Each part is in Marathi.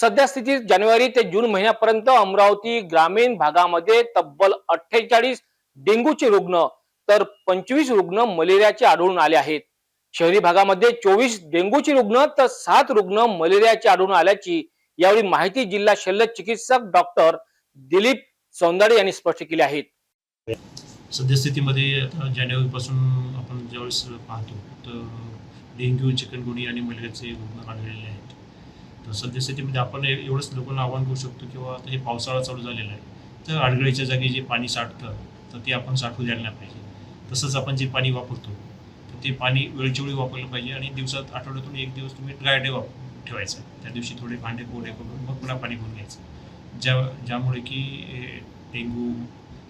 सध्या स्थितीत जानेवारी ते जून महिन्यापर्यंत अमरावती ग्रामीण भागामध्ये तब्बल अठ्ठेचाळीस डेंग्यूचे रुग्ण तर पंचवीस रुग्ण मलेरियाचे आढळून आले आहेत. शहरी भागामध्ये चोवीस डेंग्यूचे रुग्ण तर सात रुग्ण मलेरियाचे आढळून आल्याची यावेळी माहिती जिल्हा शल्य चिकित्सक डॉक्टर दिलीप सौंदर्य यांनी स्पष्ट केली आहेत सद्यस्थितीमध्ये आता जानेवारीपासून आपण ज्यावेळेस पाहतो तर डेंग्यू चिकनगुनिया आणि मलेरियाचे रुग्ण आढळलेले आहेत. तर सद्यस्थितीमध्ये आपण एवढंच लोकांना आव्हान करू शकतो किंवा आता हे पावसाळा चालू झालेला आहे. तर आडगळीच्या जागी जे पाणी साठतं तर ते आपण साठवू द्यायला नाही पाहिजे. तसंच आपण जे पाणी वापरतो तर ते पाणी वेळच्या वेळी वापरलं पाहिजे आणि दिवसात आठवड्यातून एक दिवस तुम्ही ड्राय डे वाप ठेवायचा. त्या दिवशी थोडे भांडे कोरडे करून मग पुन्हा पाणी भरून घ्यायचं. ज्या ज्यामुळे की डेंगू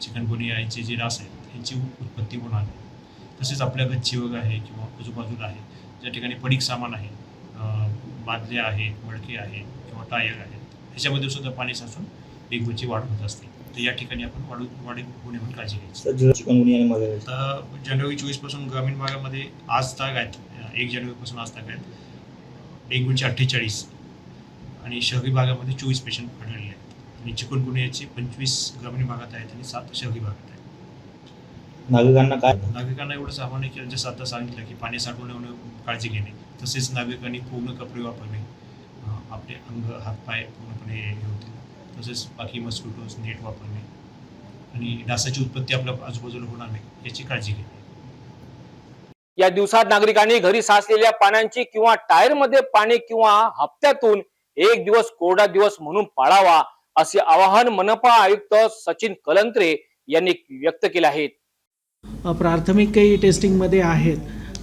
चिकनगुनिया यांचे जे डास आहेत यांची उत्पत्ती होणार नाही. तसेच आपल्या गच्ची वगैरे आहे किंवा आजूबाजूला आहे. ज्या ठिकाणी पडीक सामान आहे बादल्या आहेत मडके आहेत किंवा टायर आहेत ह्याच्यामध्ये सुद्धा पाणी साचून डेंग्यूची वाढ होत असते. तर या ठिकाणी आपण वाढू वाढ नये म्हणून काळजी घ्यायची. आता जानेवारी चोवीसपासून ग्रामीण भागामध्ये आज ताग आहेत. एक जानेवारीपासून आज ताग आहेत. डेंग्यूचे अठ्ठेचाळीस आणि शहरी भागामध्ये चोवीस पेशंट आढळले आहेत. आणि चिकनगुनियाचे पंचवीस ग्रामीण भागात आहेत आणि सात शहरी भागात आहेत. नागरिकांना काय? नागरिकांना एवढंच आव्हान आहे की जसं आता सांगितलं की पाणी साठवून काळजी घेणे तसेच नागरिकांनी पूर्ण कपडे वापरणे आपले अंग हातपाय पूर्णपणे हे होतील. तसेच बाकी मस्किटोज नेट वापरणे आणि डासाची उत्पत्ती आपल्या आजूबाजूला होणार नाही याची काळजी घेणे. या दिवसात नागरिकांनी घरी साचलेल्या पाण्याची किंवा टायरमध्ये पाणी किंवा हप्त्यातून एक दिवस कोरडा दिवस म्हणून पाळावा असे आवाहन मनपा आयुक्त सचिन कलंत्रे यांनी व्यक्त केले आहेत प्राथमिक काही टेस्टिंगमध्ये आहेत.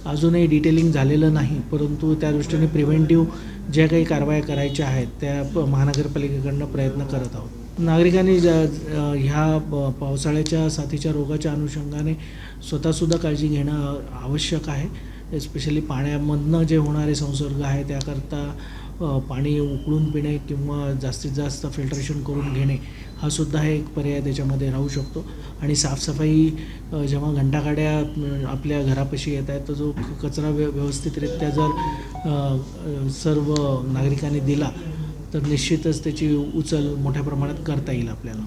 अजूनही डिटेलिंग झालेलं नाही परंतु त्या दृष्टीने प्रिव्हेंटिव्ह ज्या काही कारवाया करायच्या आहेत त्या महानगरपालिकेकडनं प्रयत्न करत आहोत. नागरिकांनी ज ह्या पावसाळ्याच्या साथीच्या रोगाच्या अनुषंगाने स्वतःसुद्धा काळजी घेणं आवश्यक आहे. एस्पेशली पाण्यामधनं जे होणारे संसर्ग आहे त्याकरता पाणी उकळून पिणे किंवा जास्तीत जास्त फिल्ट्रेशन करून घेणे हा सुद्धा एक पर्याय त्याच्यामध्ये राहू शकतो. आणि साफसफाई जेव्हा घंटागाड्या आपल्या घरापाशी येत आहेत तर जो कचरा व्य व्यवस्थितरित्या जर सर्व नागरिकांनी दिला तर निश्चितच त्याची उचल मोठ्या प्रमाणात करता येईल आपल्याला.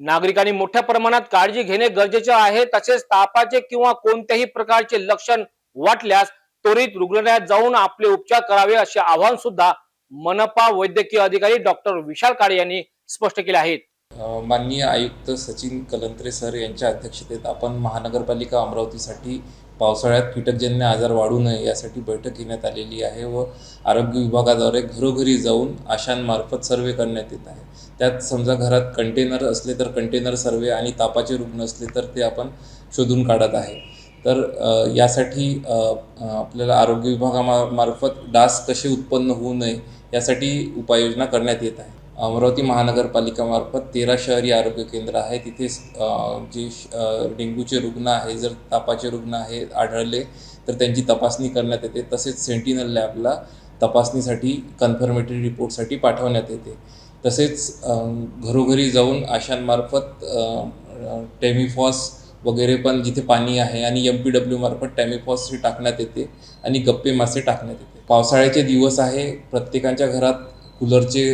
नागरिकांनी मोठ्या प्रमाणात काळजी घेणे गरजेचे आहे तसेच तापाचे किंवा कोणत्याही प्रकारचे लक्षण वाटल्यास त्वरित रुग्णालयात जाऊन आपले उपचार करावे असे आवाहन सुद्धा मनपा वैद्यकीय अधिकारी डॉक्टर विशाल काळे यांनी स्पष्ट केले आहेत. माननीय आयुक्त सचिन कलंत्रे सर यांच्या अध्यक्षतेत आपण महानगरपालिका अमरावतीसाठी पावसाळ्यात कीटकजन्य आजार वाढू नये यासाठी बैठक घेण्यात आलेली आहे व आरोग्य विभागाद्वारे घरोघरी जाऊन आशांमार्फत सर्वे करण्यात येत आहे. त्यात समजा घरात कंटेनर असले तर कंटेनर सर्वे आणि तापाचे रुग्ण असले तर ते आपण शोधून काढत आहे. तर यासाठी आपल्याला आरोग्य विभागामार्फत डास कसे उत्पन्न होऊ नये यासाठी उपाययोजना करण्यात येत आहे. अमरावती महानगरपालिकामार्फत तेरा शहरी आरोग्य केंद्र आहे तिथे जे श- डेंग्यूचे रुग्ण आहे जर तापाचे रुग्ण आहे आढळले तर त्यांची तपासणी करण्यात येते. तसेच सेंटिनल लॅबला तपासणीसाठी कन्फर्मेटरी रिपोर्टसाठी पाठवण्यात येते. तसेच घरोघरी जाऊन आशांमार्फत टेमिफॉस वगैरे पण जिथे पाणी आहे आणि एम पी डब्ल्यू मार्फत टॅमिफॉस हे टाकण्यात येते आणि गप्पे मासे टाकण्यात येते. पावसाळ्याचे दिवस आहे प्रत्येकाच्या घरात कूलरचे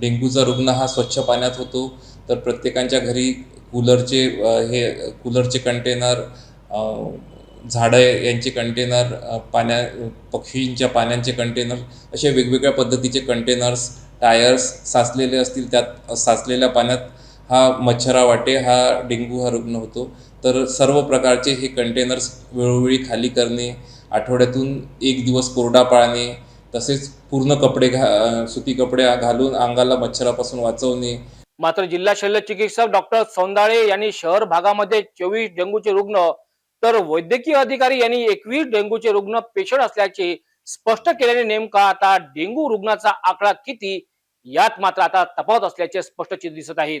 डेंग्यूचा रुग्ण हा स्वच्छ पाण्यात होतो तर प्रत्येकाच्या घरी कूलरचे हे कूलरचे कंटेनर झाडं यांचे कंटेनर पाण्या पक्षींच्या पाण्याचे कंटेनर असे वेगवेगळ्या पद्धतीचे कंटेनर्स टायर्स साचलेले असतील त्यात साचलेल्या पाण्यात हा मच्छरा वाटे हा डेंग्यू हा रुग्ण होतो. तर सर्व प्रकारचे हे कंटेनर्स वेळोवेळी खाली करणे आठवड्यातून एक दिवस कोरडा पाळणे तसेच पूर्ण कपडे घा सुती कपडे घालून अंगाला मच्छरापासून वाचवणे. मात्र जिल्हा शल्य चिकित्सक डॉक्टर सौंदाळे यांनी शहर भागामध्ये चोवीस डेंग्यूचे रुग्ण तर वैद्यकीय अधिकारी यांनी एकवीस डेंग्यूचे रुग्ण पेशंट असल्याचे स्पष्ट केल्याने नेमका आता डेंग्यू रुग्णाचा आकडा किती यात मात्र आता तपावत असल्याचे स्पष्ट चित्र दिसत आहेत.